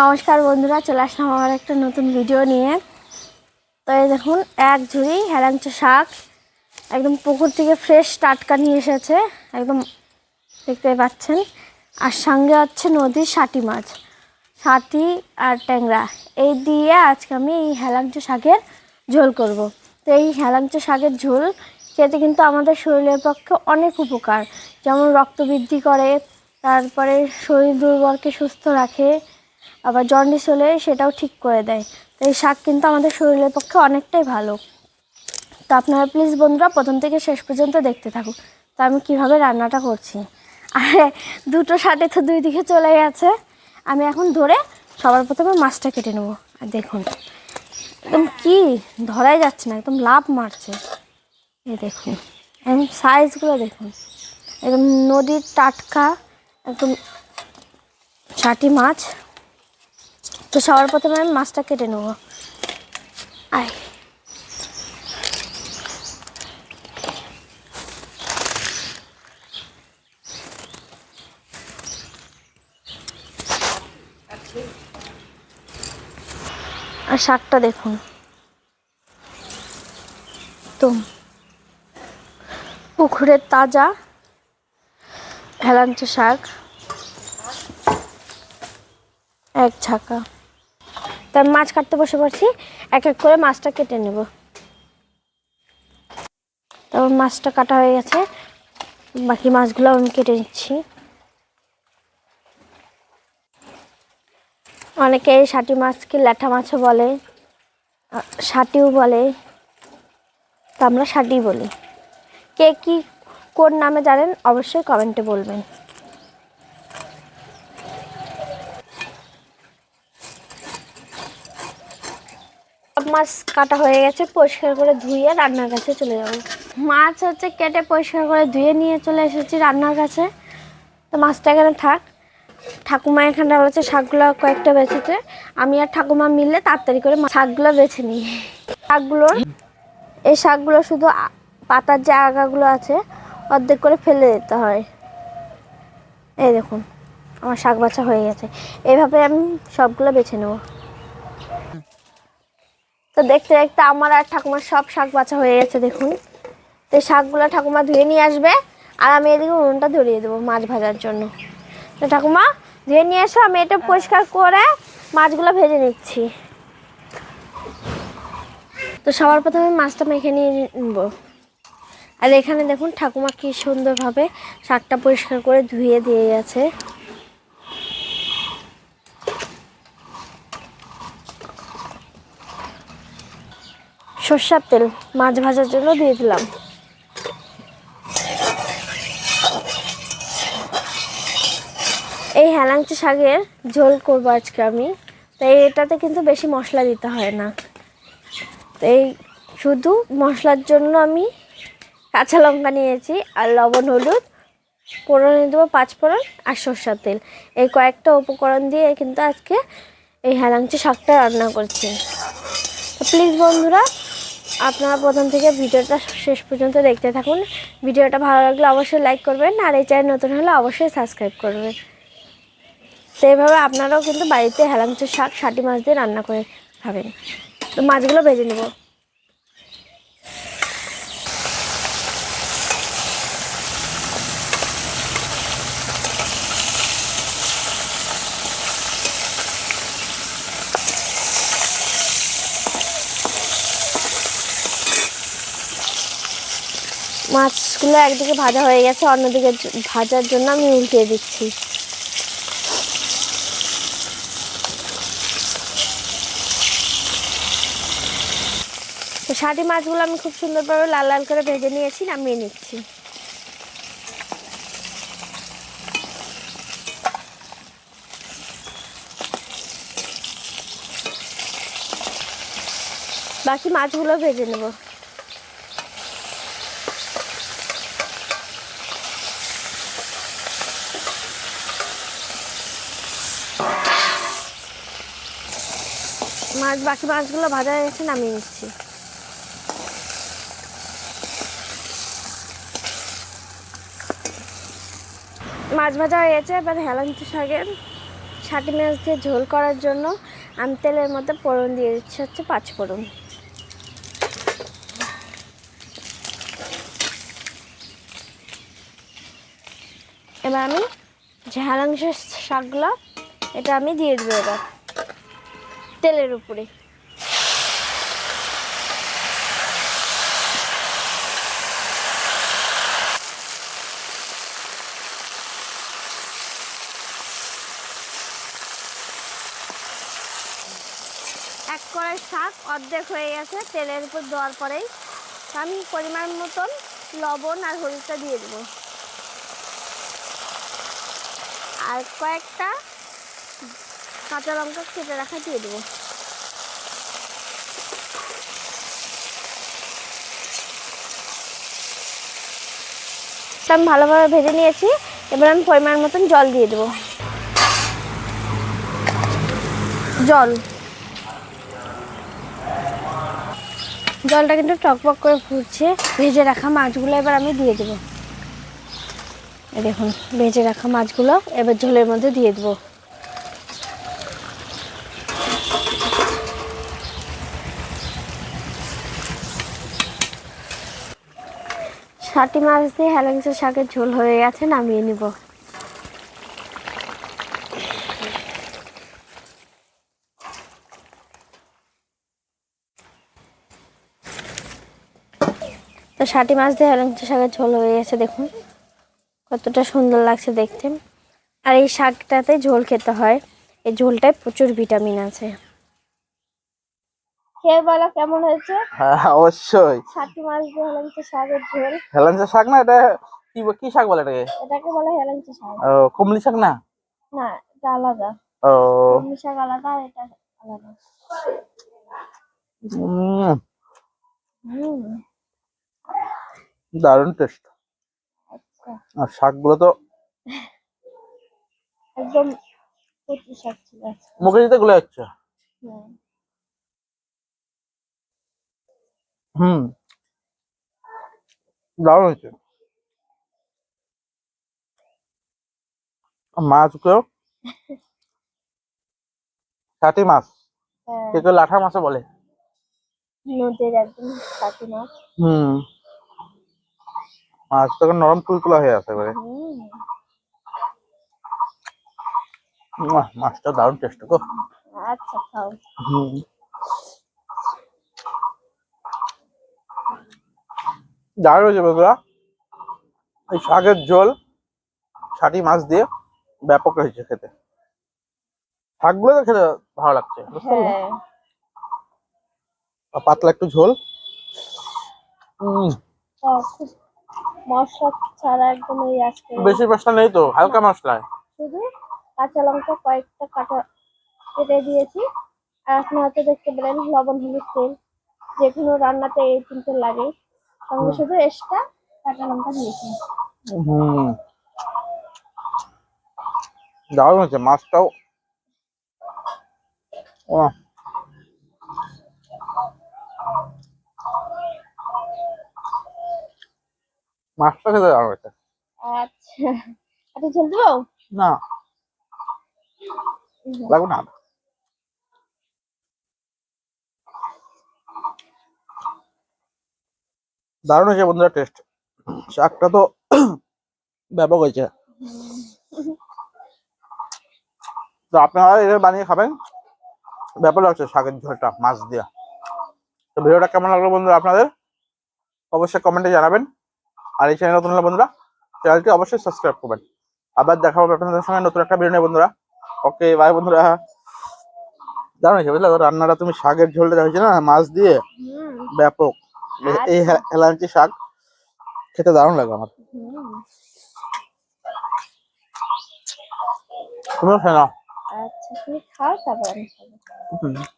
নমস্কার বন্ধুরা, চলে আসলাম আমার একটা নতুন ভিডিও নিয়ে। তো এই দেখুন, এক ঝুড়ি হেলাঞ্চ শাক, একদম পুকুর থেকে ফ্রেশ টাটকা নিয়ে এসেছে, একদম দেখতে পাচ্ছেন। আর সঙ্গে হচ্ছে নদীর ষাটি মাছ ষাটি আর ট্যাংরা। এই দিয়ে আজকে আমি এই হেলাঞ্চ শাকের ঝোল করব। তো এই হেলাঞ্চ শাকের ঝোল খেতে কিন্তু আমাদের শরীরের পক্ষে অনেক উপকার। যেমন রক্ত বৃদ্ধি করে, তারপরে শরীর দুর্বলকে সুস্থ রাখে আবার জন্ডিস হলে সেটাও ঠিক করে দেয়। তো এই শাক কিন্তু আমাদের শরীরের পক্ষে অনেকটাই ভালো। তো আপনারা প্লিজ বন্ধুরা প্রথম থেকে শেষ পর্যন্ত দেখতে থাকুন। তো আমি কীভাবে রান্নাটা করছি। আর, দুটো শাটে তো দুই দিকে চলে গেছে। আমি এখন ধরে সবার প্রথমে মাছটা কেটে নেব। আর দেখুন, একদম কি ধরাই যাচ্ছে না, একদম লাভ মারছে। এই দেখুন, একদম সাইজগুলো দেখুন। একদম নদীর টাটকা, একদম ছাটি মাছ। তো সবার প্রথমে আমি মাছটা কেটে নেব। আয়। আর শাকটা দেখুন। তো পুকুরের তাজা হেলাঞ্চ শাক। এক ছাকা তার মাছ কাটতে বসে পড়ছি, এক এক করে মাছটা কেটে নেব। তারপর মাছটা কাটা হয়ে গেছে, বাকি মাছগুলো আমি কেটে নিচ্ছি। অনেকে ষাটি মাছকে ল্যাঠা মাছও বলে ষাটিও বলে, তা আমরা ষাটি বলি। কে কি কোন নামে জানেন, অবশ্যই কমেন্টে বলবেন। মাছ কাটা হয়ে গেছে, পরিষ্কার করে ধুয়ে রান্নার কাছে চলে যাব। মাছ হচ্ছে কেটে পরিষ্কার করে ধুয়ে নিয়ে চলে এসেছি রান্নার কাছে। তো মাছটা এখানে থাক। ঠাকুমা এখানটা বলেছে, শাকগুলো কয়েকটা বেছেছে আমি আর ঠাকুমা মিলে তাড়াতাড়ি করে শাকগুলো বেছে নিই। শাকগুলোর এই শাকগুলো শুধু পাতার যে আগাগুলো আছে, অর্ধেক করে ফেলে দিতে হয়। এই দেখুন, আমার শাক বাছা হয়ে গেছে। এইভাবে আমি সবগুলো বেছে নেব। তো দেখতে দেখতে আমার আর ঠাকুমার সব শাক বাছা হয়ে গেছে, দেখুন। তো শাকগুলো ঠাকুমা ধুয়ে নিয়ে আসবে, আর আমি এদিকে উনুনটা ধরিয়ে দেবো মাছ ভাজার জন্য। তো ঠাকুমা, ধুয়ে নিয়ে এসো, আমি এটা পরিষ্কার করে মাছগুলো ভেজে নিচ্ছি। তো সবার প্রথমে মাছটা মেখে নিয়ে নেব। আর এখানে দেখুন ঠাকুমা কি সুন্দরভাবে শাকটা পরিষ্কার করে ধুয়ে দিয়ে গেছে। সর্ষার তেল, মাছ ভাজার জন্য দিয়ে দিলাম। এই হেলাংচি শাকের ঝোল করব আজকে আমি। তাই এটাতে কিন্তু বেশি মশলা দিতে হয় না। তো এই শুধু মশলার জন্য আমি কাঁচা লঙ্কা নিয়েছি আর লবণ, হলুদ, ফোড়নে দেবো পাঁচ ফোড়ন আর সর্ষার তেল। এই কয়েকটা উপকরণ দিয়ে কিন্তু আজকে এই হেলাংচি শাকটা রান্না করছি। প্লিজ বন্ধুরা আপনারা প্রথম থেকে ভিডিওটা শেষ পর্যন্ত দেখতে থাকুন। ভিডিওটা ভালো লাগলে অবশ্যই লাইক করবেন আর এই চ্যানেল নতুন হলে অবশ্যই সাবস্ক্রাইব করবেন। তো এইভাবে আপনারাও কিন্তু বাড়িতে হেলাঞ্চের শাক ষাটি মাছ দিয়ে রান্না করে খাবেন। তো মাছগুলো ভেজে নেব। মাছগুলো একদিকে ভাজা হয়ে গেছে, অন্যদিকে ভাজার জন্য আমি উল্টিয়ে দিচ্ছি। তো ষাটি মাছগুলো আমি খুব সুন্দরভাবে লাল লাল করে ভেজে নিয়েছি, নামিয়ে নিচ্ছি। বাকি মাছগুলো ভেজে নেব। মাছ, বাকি মাছগুলো ভাজা হয়ে গেছে, নামিয়ে নিচ্ছি। মাছ ভাজা হয়ে গেছে, এবার হেলাঞ্চ শাকের ষাটি মাছ দিয়ে ঝোল করার জন্য আমি তেলের মধ্যে ফোড়ন দিয়ে দিচ্ছি, হচ্ছে পাঁচ ফোড়ন। এবার আমি হালাংশের শাকগুলো, এটা আমি দিয়ে দেবো এবার। তেলের উপরে। এক কড়াই শাক অর্ধেক হয়ে গেছে, তেলের উপর দেওয়ার পরেই আমি পরিমাণ মতন লবণ আর হলুদটা দিয়ে দেবো। আর কয়েকটা কাঁচা লঙ্কা কেটে রাখা দিয়ে দেবো। এটা আমি ভালোভাবে ভেজে নিয়েছি। এবার আমি পরিমাণ মতন জল দিয়ে দেবো। জল। জলটা কিন্তু টকপক করে ফুটছে। ভেজে রাখা মাছগুলো এবার আমি দিয়ে দেবো। দেখুন, ভেজে রাখা মাছগুলো এবার ঝোলের মধ্যে দিয়ে দেবো। ষাটি মাছ দিয়ে হেলেংসা শাকের ঝোল হয়ে গেছে, নামিয়ে নিব। তো ষাটি মাছ দিয়ে হেলেংসা শাকের ঝোল হয়ে গেছে, দেখুন। কতটা সুন্দর লাগছে দেখতে। আর এই শাকটাতে ঝোল খেতে হয়। এই ঝোলটায় প্রচুর ভিটামিন আছে। খেয়ে বলো কেমন হয়েছে? হ্যাঁ অবশ্যই। ষাটি মাছ দিয়ে হেলেংসা শাকের ঝোল। হেলাঞ্চা শাক না এটা কি কি শাক বলে এটাকে? এটাকে বলে হেলেংসা শাক। ও কুমলি শাক না? না এটা আলাদা। ও। কলমি শাক আলাদা আর এটা আলাদা। হুম। দারুণ টেস্ট আচ্ছা। আর শাকগুলো তো একদম কচি শাক ছিল। মুখে দিতে গুলে যাচ্ছে? হুম হুম। দারুণ হয়েছে। মাছগুলো ষাটি মাছ। হ্যাঁ, কেউ কেউ লাঠা মাছও বলে। নদীর একদম ষাটি মাছ। হুম। মাছ তো নরম হয়ে আছে এবারে। মাছটা দারুণ টেস্ট গো। আচ্ছা খাও। হুম। দারুণ হয়েছে বন্ধুরা। এই শাকের ঝোল ষাটি মাছ দিয়ে ব্যাপক হয়েছে খেতে। শাকগুলো তো খেতে ভালো লাগছে? হ্যাঁ। পাতলা একটু ঝোল। মশলা ছাড়া একদম এই আজকে বেশি মশলা নেই তো হালকা শুধু কাঁচা লঙ্কা কয়েকটা কাটা কেটে দিয়েছি। আর আপনি হয়তো দেখতে পেলেন লবণ হলুদ তেল। যে কোনো রান্নাতে এই তিনটে লাগে। সঙ্গে শুধু এক্সট্রা কাঁচা লঙ্কা দিয়েছি। হুম। দারুণ হয়েছে মাছটাও। ও মাছটা খেতে দারুণ হয়েছে। আচ্ছা। আপনি ঝোল দেবো? না। লাগবে না। দারুণ হয়েছে বন্ধুরা টেস্ট শাকটা তো ব্যাপক হয়েছে। তো আপনারা এভাবে বানিয়ে খাবেন। ব্যাপক লাগছে শাকের ঝোলটা মাছ দিয়া। তো ভিডিওটা কেমন লাগল বন্ধুরা আপনাদের? অবশ্যই কমেন্টে জানাবেন। আর এই চ্যানেল নতুন হলে বন্ধুরা চ্যানেলটি অবশ্যই সাবস্ক্রাইব করবেন। আবার দেখা হবে আপনাদের সঙ্গে নতুন একটা ভিডিও নিয়ে বন্ধুরা। ওকে বাই বন্ধুরা। দারুণ হয়েছে বুঝলে? রান্নাটা তুমি শাকের ঝোলটা হয়েছে না? মাছ দিয়ে। ব্যাপক। এই আচ্ছা। হেলাঞ্চি শাক খেতে দারুণ লাগে আমার তুমিও খেয়ে নাও আচ্ছা তুমি খাও তারপর আমি খাব।